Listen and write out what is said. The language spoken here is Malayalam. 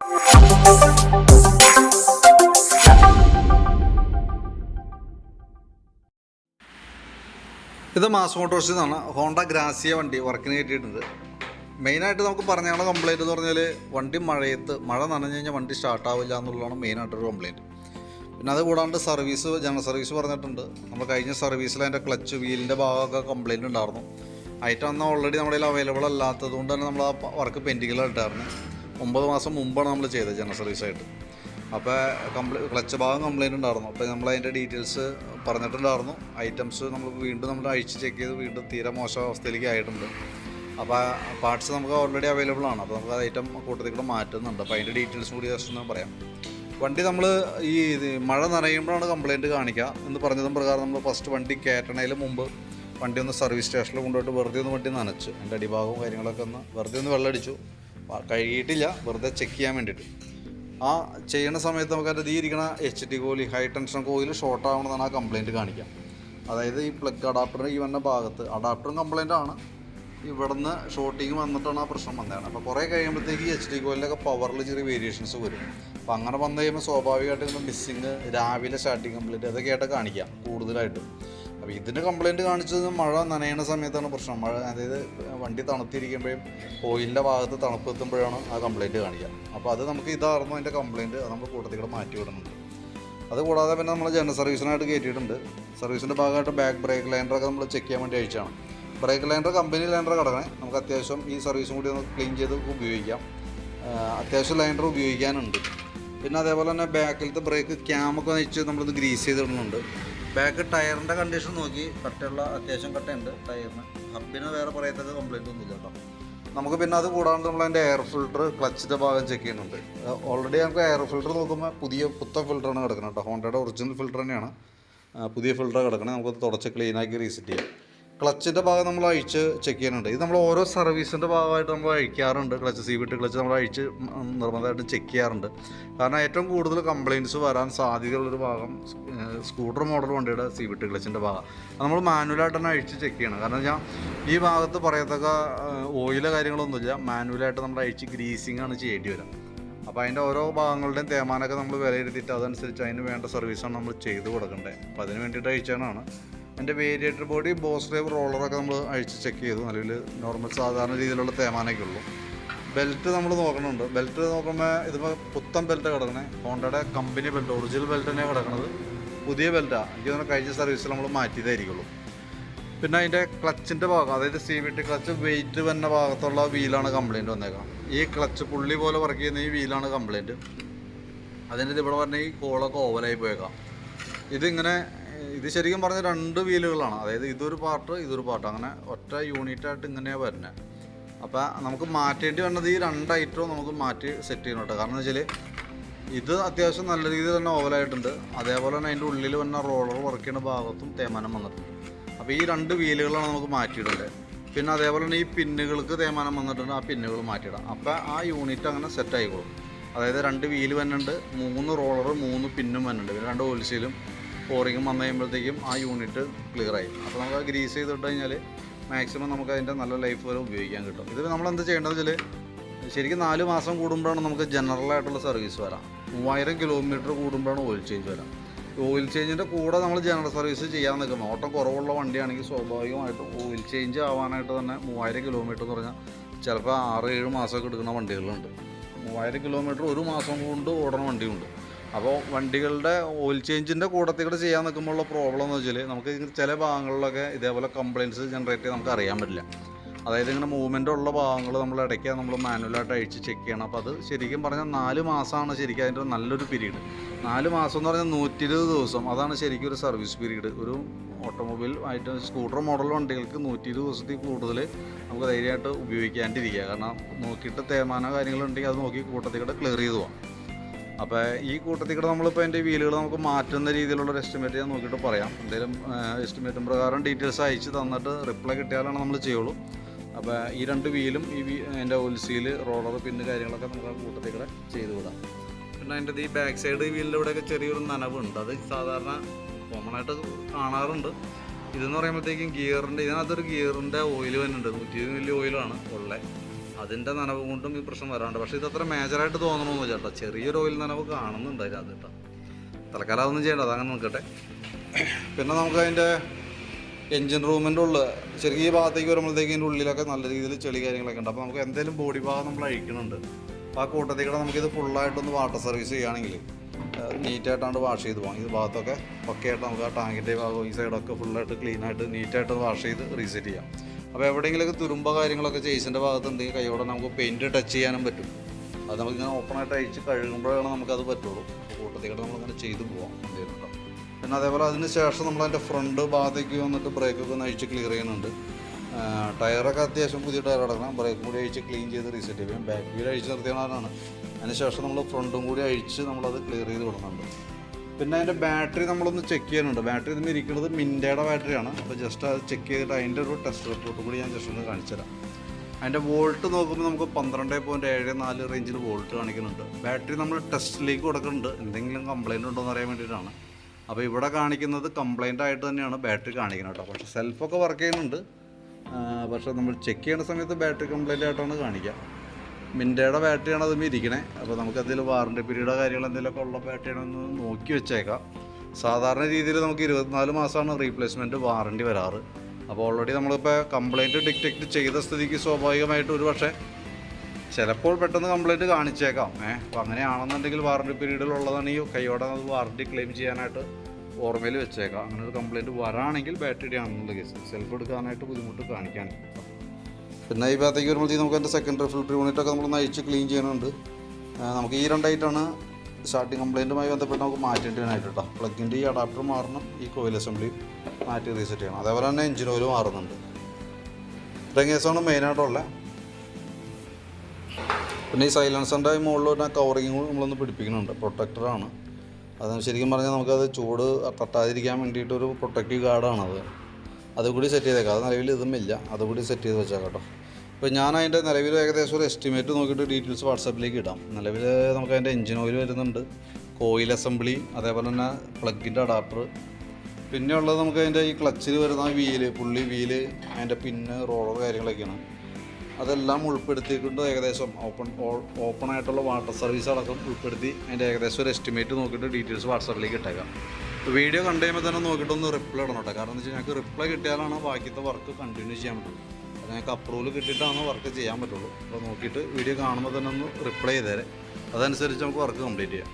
ഇത് മാസ് മോട്ടോഴ്സിൽ നിന്നാണ് ഹോണ്ട ഗ്രാസിയ വണ്ടി വർക്കിന് കിട്ടിയിട്ടുണ്ട് മെയിനായിട്ട് നമുക്ക് പറഞ്ഞാണ് കംപ്ലൈന്റ് എന്ന് പറഞ്ഞാൽ വണ്ടി മഴയത്ത് മഴ നനഞ്ഞു കഴിഞ്ഞാൽ വണ്ടി സ്റ്റാർട്ടാവില്ല എന്നുള്ളതാണ് മെയിനായിട്ടൊരു കംപ്ലയിന്റ് പിന്നെ അത് കൂടാണ്ട് സർവീസ് ജനറൽ സർവീസ് പറഞ്ഞിട്ടുണ്ട്. നമ്മൾ കഴിഞ്ഞ സർവീസിൽ അതിന്റെ ക്ലച്ച് വീലിന്റെ ഭാഗമൊക്കെ കംപ്ലയിന്റ് ഉണ്ടായിരുന്നു. ഐറ്റം അന്ന് ഓൾറെഡി നമ്മുടെ അവൈലബിൾ അല്ലാത്തത് കൊണ്ട് തന്നെ നമ്മൾ ആ വർക്ക് പെൻഡിങ്ങിലിട്ടായിരുന്നു ഒമ്പത് മാസം മുമ്പാണ് നമ്മൾ ചെയ്തത് ജനറൽ സർവീസായിട്ട് അപ്പോൾ കംപ്ലൈ ക്ലച്ച് ഭാഗം കംപ്ലൈന്റ് ഉണ്ടായിരുന്നു. അപ്പോൾ നമ്മൾ അതിന്റെ ഡീറ്റെയിൽസ് പറഞ്ഞിട്ടുണ്ടായിരുന്നു. ഐറ്റംസ് നമ്മൾ വീണ്ടും നമ്മൾ അഴിച്ച് ചെക്ക് ചെയ്ത് വീണ്ടും തീരെ മോശം അവസ്ഥയിലേക്ക് ആയിട്ടുണ്ട്. അപ്പോൾ പാർട്സ് നമുക്ക് ഓൾറെഡി അവൈലബിൾ ആണ്. അപ്പോൾ നമുക്ക് ഐറ്റം കൂട്ടത്തിൽ കൂടെ മാറ്റുന്നുണ്ട്. അപ്പോൾ അതിന്റെ ഡീറ്റെയിൽസ് കൂടി ജസ്റ്റ് ഒന്ന് പറയാം. വണ്ടി നമ്മൾ ഈ മഴ നനയുമ്പോഴാണ് കംപ്ലൈന്റ് കാണിക്കുക. എന്ന് പറഞ്ഞതും പ്രകാരം നമ്മൾ ഫസ്റ്റ് വണ്ടി കയറ്റണതിന് മുമ്പ് വണ്ടി ഒന്ന് സർവീസ് സ്റ്റേഷനിൽ കൊണ്ടുപോയിട്ട് വെറുതെ ഒന്ന് വണ്ടി നനച്ചു. എന്റെ അടിഭാഗവും കാര്യങ്ങളൊക്കെ ഒന്ന് വെറുതെ ഒന്ന് വെള്ളമടിച്ചു. കഴുകിയിട്ടില്ല വെറുതെ ചെക്ക് ചെയ്യാൻ വേണ്ടിയിട്ട് ആ ചെയ്യുന്ന സമയത്ത് നമുക്ക് അതിന്റെ ഇരിക്കുന്ന H T coil high tension coil short ആവണമെന്നാണ് ആ കംപ്ലയിന്റ് കാണിക്കുക അതായത് ഈ പ്ലഗ് അഡാപ്റ്റർ ഈ വന്ന ഭാഗത്ത് അഡാപ്റ്ററും കംപ്ലയിന്റ് ആണ്. ഇവിടുന്ന് ഷോർട്ടിങ് വന്നിട്ടാണ് ആ പ്രശ്നം വന്നതാണ്. അപ്പോൾ കുറേ കഴിയുമ്പോഴത്തേക്ക് എച്ച് ഡി കോയിലൊക്കെ പവറിൽ ചെറിയ വേരിയേഷൻസ് വരും. അപ്പോൾ അങ്ങനെ വന്നു കഴിയുമ്പോൾ സ്വാഭാവികമായിട്ടും മിസ്സിങ് രാവിലെ സ്റ്റാർട്ടിങ് കംപ്ലീറ്റ് അതൊക്കെ ആയിട്ട് കാണിക്കാം കൂടുതലായിട്ടും. അപ്പോൾ ഇതിന്റെ കംപ്ലയിന്റ് കാണിച്ചത് മഴ നനയണ സമയത്താണ് പ്രശ്നം. മഴ അതായത് വണ്ടി തണുത്തിരിക്കുമ്പോഴും ഓയിലിന്റെ ഭാഗത്ത് തണുപ്പ് എത്തുമ്പോഴാണ് ആ കംപ്ലയിന്റ് കാണിക്കുക. അപ്പോൾ അത് നമുക്ക് ഇതായിരുന്നു അതിന്റെ കംപ്ലയിന്റ് അത് നമ്മൾ കൂട്ടത്തിൽ കൂടെ മാറ്റി വിടുന്നുണ്ട്. അത് കൂടാതെ പിന്നെ നമ്മൾ ജനറൽ സർവീസിനായിട്ട് കയറ്റിയിട്ടുണ്ട് സർവീസിന്റെ ഭാഗമായിട്ട് ബാക്ക് ബ്രേക്ക് ലൈൻഡറൊക്കെ നമ്മൾ ചെക്ക് ചെയ്യാൻ വേണ്ടി അയച്ചാണ് ബ്രേക്ക് ലൈൻഡർ കമ്പനി ലൈൻഡർ കിടക്കണേ. നമുക്ക് അത്യാവശ്യം ഈ സർവീസും കൂടി ഒന്ന് ക്ലീൻ ചെയ്ത് ഉപയോഗിക്കാം. അത്യാവശ്യം ലൈൻഡർ ഉപയോഗിക്കാനുണ്ട്. പിന്നെ അതേപോലെ തന്നെ ബാക്കിലത്തെ ബ്രേക്ക് ക്യാമൊക്കെ വെച്ച് നമ്മളൊന്ന് ഗ്രീസ് ചെയ്തിടുന്നുണ്ട്. ബാക്ക് ടയറിന്റെ കണ്ടീഷൻ നോക്കി. കട്ടയുള്ള അത്യാവശ്യം കട്ടയുണ്ട് ടയറിന് ഹബിന് വേറെ പറയത്തക്ക കംപ്ലൈന്റ് ഒന്നുമില്ല കേട്ടോ. നമുക്ക് പിന്നെ അത് കൂടാണ്ട് നമ്മൾ അതിന്റെ എയർ ഫിൽട്ടർ ക്ലച്ചിന്റെ ഭാഗം ചെക്ക് ചെയ്യുന്നുണ്ട്. ഓൾറെഡി നമുക്ക് എയർ ഫിൽട്ടർ നോക്കുമ്പോൾ പുതിയ പുത്തൻ ഫിൽറ്ററാണ് കിടക്കുന്നത് കേട്ടോ. ഹോണ്ടയുടെ ഒറിജിനൽ ഫിൽറ്റർ തന്നെയാണ്. പുതിയ ഫിൽറ്റർ കിടക്കണേ നമുക്കത് തുടച്ച് ക്ലീനാക്കി റീസെറ്റ് ചെയ്യാം. ക്ലച്ചിന്റെ ഭാഗം നമ്മൾ അഴിച്ച് ചെക്ക് ചെയ്യാനുണ്ട്. ഇത് നമ്മൾ ഓരോ സർവീസിന്റെ ഭാഗമായിട്ട് നമ്മൾ അഴിക്കാറുണ്ട്. ക്ലച്ച് സി വിട്ട് ക്ലച്ച് നമ്മൾ അഴിച്ച് നിർബന്ധമായിട്ട് ചെക്ക് ചെയ്യാറുണ്ട്. കാരണം ഏറ്റവും കൂടുതൽ കംപ്ലയിന്റ്സ് വരാൻ സാധ്യതയുള്ളൊരു ഭാഗം സ്കൂട്ടർ മോഡൽ വണ്ടിയുടെ സി വിട്ട് ക്ലച്ചിന്റെ ഭാഗം. നമ്മൾ മാനുവലായിട്ട് തന്നെ അഴിച്ച് ചെക്ക് ചെയ്യണം. കാരണം ഞാൻ ഈ ഭാഗത്ത് പറയത്തക്ക ഓയിലോ കാര്യങ്ങളൊന്നുമില്ല. മാനുവലായിട്ട് നമ്മൾ അഴിച്ച് ഗ്രീസിംഗ് ആണ് ചെയ്യേണ്ടി വരിക അപ്പോൾ അതിന്റെ ഓരോ ഭാഗങ്ങളുടെയും തേമാനൊക്കെ നമ്മൾ വിലയിരുത്തിയിട്ട് അതനുസരിച്ച് അതിന് വേണ്ട സർവീസാണ് നമ്മൾ ചെയ്ത് കൊടുക്കേണ്ടത് അപ്പോൾ അതിന് വേണ്ടിയിട്ട് അഴിച്ചാണ് എന്റെ വേരിയേറ്റർ ബോഡി ബോസ് ഡ്രൈവ് റോളറൊക്കെ നമ്മൾ അഴിച്ച് ചെക്ക് ചെയ്തു. നിലവിൽ നോർമൽ സാധാരണ രീതിയിലുള്ള തേമാനൊക്കെ ഉള്ളൂ. ബെൽറ്റ് നമ്മൾ നോക്കണുണ്ട് ബെൽറ്റ് നോക്കുമ്പോൾ ഇതിപ്പോൾ പുത്തൻ ബെൽറ്റ് കിടക്കണേ. ഹോണ്ടയുടെ കമ്പനി ബെൽറ്റ് ഒറിജിനൽ ബെൽറ്റ് തന്നെയാണ് കിടക്കുന്നത് പുതിയ ബെൽറ്റാണ് എനിക്ക് തോന്നുന്നു കഴിഞ്ഞ സർവീസിൽ നമ്മൾ മാറ്റിയതായിരിക്കുള്ളൂ. പിന്നെ അതിന്റെ ക്ലച്ചിന്റെ ഭാഗം അതായത് C V T clutch weight വന്ന ഭാഗത്തുള്ള വീലാണ് കംപ്ലയിന്റ് വന്നേക്കാം. ഈ ക്ലച്ച് പുള്ളി പോലെ വർക്ക് ചെയ്യുന്ന ഈ വീലാണ് കംപ്ലയിന്റ് അതിന്റെ ഇവിടെ പറഞ്ഞാൽ ഈ കോളൊക്കെ ഓവലായി പോയേക്കാം. ഇതിങ്ങനെ ഇത് ശരിക്കും പറഞ്ഞ രണ്ട് വീലുകളാണ്. അതായത് ഇതൊരു പാർട്ട് ഇതൊരു പാർട്ട്. അങ്ങനെ ഒറ്റ യൂണിറ്റായിട്ട് ഇങ്ങനെയാണ് വരുന്നത് അപ്പോൾ നമുക്ക് മാറ്റേണ്ടി വന്നത് ഈ രണ്ട് ഐറ്റവും നമുക്ക് മാറ്റി സെറ്റ് ചെയ്യണം കേട്ടോ. കാരണം വെച്ചാൽ ഇത് അത്യാവശ്യം നല്ല രീതിയിൽ തന്നെ ഓവലായിട്ടുണ്ട് അതേപോലെ തന്നെ അതിന്റെ ഉള്ളിൽ വന്ന റോളർ വർക്ക് ചെയ്യുന്ന ഭാഗത്തും തേമാനം വന്നിട്ടുണ്ട്. അപ്പോൾ ഈ രണ്ട് വീലുകളാണ് നമുക്ക് മാറ്റിയിടേണ്ടത് പിന്നെ അതേപോലെ തന്നെ ഈ പിന്നുകൾക്ക് തേമാനം വന്നിട്ടുണ്ട്. ആ പിന്നുകൾ മാറ്റിയിടാം. അപ്പോൾ ആ യൂണിറ്റ് അങ്ങനെ സെറ്റ് ആയിക്കോളും. അതായത് രണ്ട് വീൽ വന്നിട്ടുണ്ട്. മൂന്ന് റോളർ മൂന്ന് പിന്നും വന്നിട്ടുണ്ട്. പിന്നെ രണ്ട് ഓൽസീലും ഫോറിങ്ങും വന്നു കഴിയുമ്പോഴത്തേക്കും ആ യൂണിറ്റ് ക്ലിയർ ആയി. അപ്പോൾ നമുക്ക് ഗ്രീസ് ചെയ്തിട്ട് കഴിഞ്ഞാൽ മാക്സിമം നമുക്ക് അതിന്റെ നല്ല ലൈഫ് വരെ ഉപയോഗിക്കാൻ കിട്ടും. ഇത് നമ്മൾ എന്താ ചെയ്യേണ്ടതെന്ന് വെച്ചാൽ ശരിക്കും നാല് മാസം കൂടുമ്പോഴാണ് നമുക്ക് ജനറൽ ആയിട്ടുള്ള സർവീസ് വരാം. മൂവായിരം കിലോമീറ്റർ കൂടുമ്പോഴാണ് ഓയിൽ ചേഞ്ച് വരാം. ഓയിൽ ചേഞ്ചിന്റെ കൂടെ നമ്മൾ ജനറൽ സർവീസ് ചെയ്യാൻ നിൽക്കുന്നത് ഓട്ടം കുറവുള്ള വണ്ടിയാണെങ്കിൽ സ്വാഭാവികമായിട്ട് ഓയിൽ ചേഞ്ച് ആവാനായിട്ട് തന്നെ മൂവായിരം കിലോമീറ്റർ എന്ന് പറഞ്ഞാൽ ചിലപ്പോൾ ആറ് ഏഴ് മാസമൊക്കെ എടുക്കുന്ന വണ്ടികളുണ്ട്. മൂവായിരം കിലോമീറ്റർ ഒരു മാസം കൊണ്ട് ഓടുന്ന വണ്ടിയുണ്ട്. അപ്പോൾ വണ്ടികളുടെ ഓയിൽ ചേഞ്ചിന്റെ കൂട്ടത്തിൽ കൂടെ ചെയ്യാൻ നിൽക്കുമ്പോഴുള്ള പ്രോബ്ലം എന്ന് വെച്ചാൽ നമുക്ക് ചില ഭാഗങ്ങളിലൊക്കെ ഇതേപോലെ കംപ്ലയിന്റ്സ് ജനറേറ്റ് ചെയ്ത് നമുക്ക് അറിയാൻ പറ്റില്ല. അതായത് ഇങ്ങനെ മൂവ്മെന്റ് ഉള്ള ഭാഗങ്ങൾ നമ്മൾ ഇടയ്ക്ക് നമ്മൾ മാനുവലായിട്ട് അഴിച്ച് ചെക്ക് ചെയ്യണം. അപ്പോൾ അത് ശരിക്കും പറഞ്ഞാൽ നാല് മാസമാണ് ശരിക്കും അതിന്റെ നല്ലൊരു പീരീഡ് നാല് മാസം എന്ന് പറഞ്ഞാൽ നൂറ്റി ഇരുപത് ദിവസം. അതാണ് ശരിക്കും ഒരു സർവീസ് പീരീഡ് ഒരു ഓട്ടോമൊബൈൽ ആയിട്ട് സ്കൂട്ടർ മോഡൽ വണ്ടികൾക്ക് നൂറ്റി ഇരുപത് ദിവസത്തിൽ കൂടുതൽ നമുക്ക് ധൈര്യമായിട്ട് ഉപയോഗിക്കാണ്ടിരിക്കുക. കാരണം നോക്കിയിട്ട് തേമാനോ കാര്യങ്ങളുണ്ടെങ്കിൽ അത് നോക്കി കൂട്ടത്തിൽ കൂടെ ക്ലിയർ ചെയ്തു പോകാം അപ്പോൾ ഈ കൂട്ടത്തിൽ കൂടെ നമ്മളിപ്പോൾ എന്റെ വീലുകൾ നമുക്ക് മാറ്റുന്ന രീതിയിലുള്ള ഒരു എസ്റ്റിമേറ്റ് ഞാൻ നോക്കിയിട്ട് പറയാം. എന്തെങ്കിലും എസ്റ്റിമേറ്റും പ്രകാരം ഡീറ്റെയിൽസ് അയച്ച് തന്നിട്ട് റിപ്ലൈ കിട്ടിയാലാണ് നമ്മൾ ചെയ്യുള്ളൂ. അപ്പോൾ ഈ രണ്ട് വീലും ഈ എന്റെ ഒൽസിയിൽ റോളർ പിന്നെ കാര്യങ്ങളൊക്കെ നമുക്ക് ആ കൂട്ടത്തിൽ കൂടെ ചെയ്ത് വിടാം. പിന്നെ അതിന്റെ ഈ ബാക്ക് സൈഡ് വീലിന്റെ ഇവിടെയൊക്കെ ചെറിയൊരു നനവുണ്ട്. അത് സാധാരണ കോമൺ ആയിട്ട് കാണാറുണ്ട്. ഇതെന്ന് പറയുമ്പോഴത്തേക്കും ഗിയറിന്റെ ഇതിനകത്തൊരു ഗിയറിന്റെ ഓയിൽ തന്നെ ഉണ്ട് നൂറ്റി ഇരുപത് മില്ലി ഓയിലാണ് ഉള്ളത് അതിന്റെ നനവ് കൊണ്ടും ഈ പ്രശ്നം വരാറുണ്ട്. പക്ഷേ ഇതത്ര മേജറായിട്ട് തോന്നണമെന്നില്ല കേട്ടോ. ചെറിയൊരു ഓയിൽ നനവ് കാണുന്നുണ്ട് അതിനകത്ത് കേട്ടോ. തൽക്കാലം അതൊന്നും ചെയ്യണ്ട അതങ്ങനെ നിൽക്കട്ടെ. പിന്നെ നമുക്ക് അതിന്റെ എൻജിൻ റൂമിന്റെ ഉള്ളിൽ ചെറിയ ഭാഗത്തേക്ക് വരുമ്പോഴത്തേക്ക് ഇതിന്റെ ഉള്ളിലൊക്കെ നല്ല രീതിയിൽ ചെളി കാര്യങ്ങളൊക്കെ ഉണ്ട്. അപ്പോൾ നമുക്ക് എന്തെങ്കിലും ബോഡി ഭാഗം നമ്മൾ അഴിക്കുന്നുണ്ട്. അപ്പോൾ ആ കൂട്ടത്തിൽ കൂടെ നമുക്കിത് ഫുള്ളായിട്ടൊന്ന് വാട്ടർ സർവീസ് ചെയ്യുകയാണെങ്കിൽ നീറ്റായിട്ടാണ് വാഷ് ചെയ്ത് പോകാം ഇത് ഭാഗത്തൊക്കെ പക്കയായിട്ട് നമുക്ക് ആ ടാങ്കിന്റെ ഭാഗം ഈ സൈഡൊക്കെ ഫുള്ളായിട്ട് ക്ലീനായിട്ട് നീറ്റായിട്ട് വാഷ് ചെയ്ത് റീസെറ്റ് ചെയ്യാം. അപ്പോൾ എവിടെയെങ്കിലുമൊക്കെ തുരുമ്പ കാര്യങ്ങളൊക്കെ ചേസിന്റെ ഭാഗത്തുണ്ടെങ്കിൽ കൈയോടെ നമുക്ക് പെയിന്റ് ടച്ച് ചെയ്യാനും പറ്റും. അത് നമുക്കിങ്ങനെ ഓപ്പണായിട്ട് അഴിച്ച് കഴുകുമ്പോഴാണ് നമുക്കത് പറ്റുള്ളൂ. കൂട്ടത്തിൽ കൂടെ നമ്മളിങ്ങനെ ചെയ്തു പോകാം എന്തെങ്കിലും പിന്നെ അതേപോലെ അതിന് ശേഷം നമ്മൾ അതിന്റെ ഫ്രണ്ട് ഭാഗത്തേക്ക് വന്നിട്ട് ബ്രേക്കൊക്കെ ഒന്ന് അഴിച്ച് ക്ലിയർ ചെയ്യുന്നുണ്ട്. ടയറൊക്കെ അത്യാവശ്യം പുതിയ ടയർ അടക്കണം. ബ്രേക്കും കൂടി അഴിച്ച് ക്ലീൻ ചെയ്ത് റീസെറ്റ് ചെയ്യും. ബാക്ക് വീൽ അഴിച്ച് നിർത്തിയതാണ് അതിന് ശേഷം നമ്മൾ ഫ്രണ്ടും കൂടി അഴിച്ച് നമ്മളത് ക്ലിയർ ചെയ്ത് വിടുന്നുണ്ട്. പിന്നെ അതിന്റെ ബാറ്ററി നമ്മളൊന്ന് ചെക്ക് ചെയ്യാനുണ്ട് ബാറ്ററി ഇതിന് ഇരിക്കുന്നത് മിന്റയുടെ ബാറ്ററിയാണ് അപ്പോൾ ജസ്റ്റ് അത് ചെക്ക് ചെയ്തിട്ട് അതിന്റെ ഒരു ടെസ്റ്റ് റിപ്പോർട്ട് കൂടി ഞാൻ ജസ്റ്റ് ഒന്ന് കാണിച്ചു തരാം. അതിന്റെ വോൾട്ട് നോക്കുമ്പോൾ നമുക്ക് പന്ത്രണ്ട് പോയിന്റ് ഏഴ് നാല് റേഞ്ചിൽ വോൾട്ട് കാണിക്കുന്നുണ്ട്. ബാറ്ററി നമ്മൾ ടെസ്റ്റിലേക്ക് കൊടുക്കുന്നുണ്ട്. എന്തെങ്കിലും കംപ്ലയിന്റ് ഉണ്ടോ എന്ന് അറിയാൻ വേണ്ടിയിട്ടാണ്. അപ്പോൾ ഇവിടെ കാണിക്കുന്നത് കംപ്ലൈന്റ് ആയിട്ട് തന്നെയാണ് ബാറ്ററി കാണിക്കുന്നത് കേട്ടോ. പക്ഷേ സെൽഫൊക്കെ വർക്ക് ചെയ്യുന്നുണ്ട്. പക്ഷേ നമ്മൾ ചെക്ക് ചെയ്യുന്ന സമയത്ത് ബാറ്ററി കംപ്ലൈന്റ് ആയിട്ടാണ് കാണിക്കുക. മിന്റയുടെ ബാറ്ററിയാണ് അതും ഇരിക്കണേ അപ്പോൾ നമുക്ക് എന്തെങ്കിലും വാറണ്ടി പീരീഡോ കാര്യങ്ങൾ എന്തെങ്കിലുമൊക്കെ ഉള്ള ബാറ്ററിയാണെന്ന് നോക്കി വെച്ചേക്കാം. സാധാരണ രീതിയിൽ നമുക്ക് ഇരുപത്തിനാല് മാസമാണ് റീപ്ലേസ്മെന്റ് വാറണ്ടി വരാറ്. അപ്പോൾ ഓൾറെഡി നമ്മളിപ്പോൾ കംപ്ലൈന്റ് ഡിറ്റക്റ്റ് ചെയ്ത സ്ഥിതിക്ക് സ്വാഭാവികമായിട്ട് ഒരു പക്ഷേ ചിലപ്പോൾ പെട്ടെന്ന് കംപ്ലൈന്റ് കാണിച്ചേക്കാം. ഏഹ് അപ്പോൾ അങ്ങനെയാണെന്നുണ്ടെങ്കിൽ വാറണ്ടി പീരീഡിലുള്ളതാണ് ഈ കൈയോടെ അത് വാറണ്ടി ക്ലെയിം ചെയ്യാനായിട്ട് ഓർമ്മയിൽ വെച്ചേക്കാം. അങ്ങനെ ഒരു കംപ്ലൈന്റ് വരാണെങ്കിൽ ബാറ്ററി ആണെന്നുള്ള കേസ്. സെൽഫ് എടുക്കാനായിട്ട് ബുദ്ധിമുട്ട് കാണിക്കാനില്ല പിന്നെ ഈ ഭാഗത്തേക്ക് വരുമ്പോഴത്തേക്ക് നമുക്ക് അതിന്റെ സെക്കൻഡറി ഫിൽറ്റർ യൂണിറ്റൊക്കെ നമ്മൾ നയിച്ച് ക്ലീൻ ചെയ്യണുണ്ട്. നമുക്ക് ഈ രണ്ടായിട്ടാണ് സ്റ്റാർട്ടിങ് കംപ്ലൈന്റുമായി ബന്ധപ്പെട്ട് നമുക്ക് മാറ്റേണ്ടതിനായിട്ട് കേട്ടോ പ്ലഗിന്റെ ഈ അഡാപ്റ്റർ മാറണം ഈ കോയിൽ അസംബ്ലി മാറ്റി റീസെറ്റ് ചെയ്യണം. അതേപോലെ തന്നെ എഞ്ചിൻ ഓയിൽ മാറുന്നുണ്ട്. ഇത്രയും കേസാണ് മെയിനായിട്ടുള്ളത് പിന്നെ ഈ സൈലൻസറിന്റെ മുകളിൽ ഒരു കവറിങ് നമ്മളൊന്ന് പിടിപ്പിക്കുന്നുണ്ട്. പ്രൊട്ടക്ടറാണ് അത് ശരിക്കും പറഞ്ഞാൽ നമുക്കത് ചൂട് തട്ടാതിരിക്കാൻ വേണ്ടിയിട്ട് ഒരു പ്രൊട്ടക്റ്റീവ് ഗാർഡാണത് അതുകൂടി സെറ്റ് ചെയ്തേക്കാം. അത് നിലവിൽ ഇതും ഇല്ല. അതുകൂടി സെറ്റ് ചെയ്ത് വെച്ചേക്കാം കേട്ടോ. ഇപ്പോൾ ഞാൻ അതിന്റെ നിലവിൽ ഏകദേശം ഒരു എസ്റ്റിമേറ്റ് നോക്കിയിട്ട് ഡീറ്റെയിൽസ് വാട്സാപ്പിലേക്ക് ഇടാം. നിലവിൽ നമുക്ക് അതിന്റെ എഞ്ചിൻ ഓയിൽ വരുന്നുണ്ട്. കോയിൽ അസംബ്ലി അതേപോലെ തന്നെ പ്ലഗിന്റെ അഡാപ്റ്റർ പിന്നെ ഉള്ളത് നമുക്ക് അതിന്റെ ഈ ക്ലച്ചിൽ വരുന്ന വീൽ പുള്ളി വീൽ അതിന്റെ പിന്ന് റോളർ കാര്യങ്ങളൊക്കെയാണ്. അതെല്ലാം ഉൾപ്പെടുത്തിക്കൊണ്ട് ഏകദേശം. ഓപ്പൺ ഓപ്പൺ ആയിട്ടുള്ള വാട്ടർ സർവീസ് അടക്കം ഉൾപ്പെടുത്തി അതിന്റെ ഏകദേശം ഒരു എസ്റ്റിമേറ്റ് നോക്കിയിട്ട് ഡീറ്റെയിൽസ് വാട്സാപ്പിലേക്ക് ഇട്ടേക്കാം. വീഡിയോ കണ്ടു കഴിയുമ്പോൾ തന്നെ നോക്കിയിട്ടൊന്ന് റിപ്ലൈ ഇടണം കേട്ടോ. കാരണം എന്ന് വെച്ചാൽ ഞങ്ങൾക്ക് റിപ്ലൈ കിട്ടിയാലാണ് ബാക്കിയത്തെ വർക്ക് കണ്ടിന്യൂ ചെയ്യാൻ പറ്റുള്ളൂ. ഞങ്ങൾക്ക് അപ്രൂവൽ കിട്ടിയിട്ടാണ് വർക്ക് ചെയ്യാൻ പറ്റുള്ളൂ. അപ്പോൾ നോക്കിയിട്ട് വീഡിയോ കാണുമ്പോൾ തന്നെ ഒന്ന് റിപ്ലൈ ചെയ്തേരെ. അതനുസരിച്ച് നമുക്ക് വർക്ക് കംപ്ലീറ്റ് ചെയ്യാം.